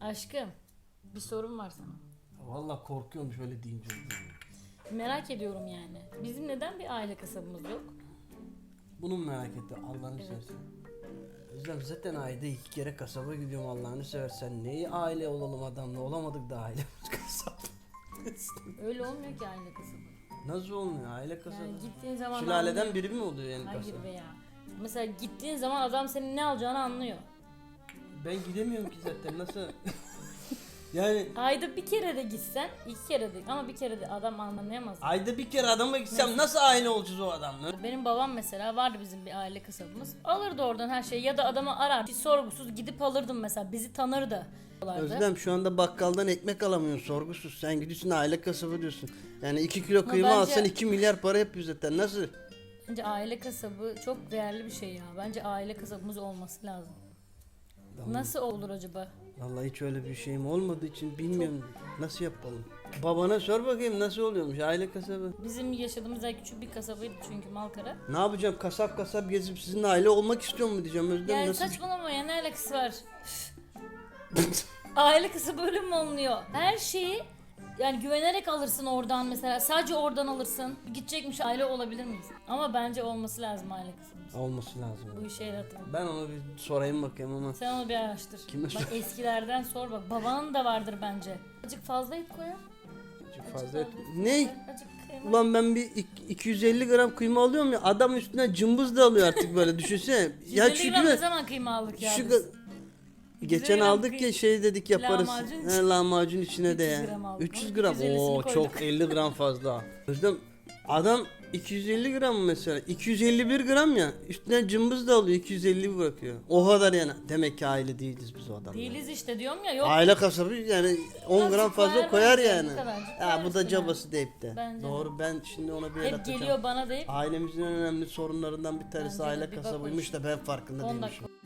Aşkım bir sorum var sana. Valla korkuyorum şöyle deyince. Merak ediyorum yani. Bizim neden bir aile kasabımız yok? Bunu mu merak etti Allah'ını seversen. Özlem zaten ayda iki kere kasaba gidiyorum Allah'ını seversen. Neyi aile olalım adamla olamadık da ailemiz kasap. Öyle olmuyor ki aile kasabı. Nasıl olmuyor aile kasabı? Yani gittiğin zaman Sülaleden anlıyor. biri mi oluyor yani Hayır kasaba? veya. Mesela gittiğin zaman adam senin ne alacağını anlıyor. Ben gidemiyorum ki zaten nasıl? yani Ayda bir kere de gitsen, iki kere de ama bir kere de adam anlayamaz. ayda bir kere adama gitsem nasıl aile olacağız o adamla? Benim babam mesela vardı bizim bir aile kasabımız. Alırdı oradan her şeyi ya da adamı arar. Hiç sorgusuz gidip alırdım mesela. Bizi tanırdı. Özlem şu anda bakkaldan ekmek alamıyorsun sorgusuz. Sen gidiyorsun aile kasabı diyorsun. Yani 2 kilo kıyma bence- alsan 2 milyar para yapıyor zaten. Nasıl? Bence aile kasabı çok değerli bir şey ya. Bence aile kasabımız olması lazım. Nasıl olur acaba? Vallahi hiç öyle bir şeyim olmadığı için bilmiyorum. Nasıl yapalım? Babana sor bakayım nasıl oluyormuş aile kasabı. Bizim yaşadığımız yer küçük bir kasabaydı çünkü Malkara. Ne yapacağım kasap kasap gezip sizinle aile olmak istiyor mu diyeceğim Özlem Yani nasıl? saçmalama ya ne alakası var? aile kasabı öyle mi oluyor? Her şeyi yani güvenerek alırsın oradan mesela. Sadece oradan alırsın. Gidecekmiş aile olabilir miyiz? Ama bence olması lazım aile kasabımız. Olması lazım. Bu işe atın. Ben onu bir sorayım bakayım ama. Sen onu bir araştır. Kime bak sor- eskilerden sor bak. Babanın da vardır bence. Azıcık fazla et koyar. Çok fazla et. Azıcık Ne? Azıcık kıyma. Ulan ben bir ik- 250 gram kıyma alıyorum ya adam üstüne cımbız da alıyor artık böyle düşünsene. ya 150 şu gram ne zaman kıyma aldık ya şu biz? ga- Geçen aldık ya şey dedik yaparız. Lahmacun He, lahmacun içine de 300 ya. gram aldık 300 ama gram. 250'sini Oo koyduk. çok 50 gram fazla. Özlem adam 250 gram mı mesela 251 gram ya üstüne cımbız da alıyor 250 bırakıyor. O kadar yani. Demek ki aile değiliz biz o adamlar. Değiliz işte diyorum ya yok. Aile kasabı yani 10 gram fazla koyar koyar bence, yani. bu kadarcık Ya bu da üstüne. cabası deyip de. Bence de. Doğru ben şimdi ona bir el Hep atacağım. geliyor bana deyip Ailemizin en önemli sorunlarından bir tanesi Bence de aile bir kasabıymış da ben farkında 10 değilmişim. dakika.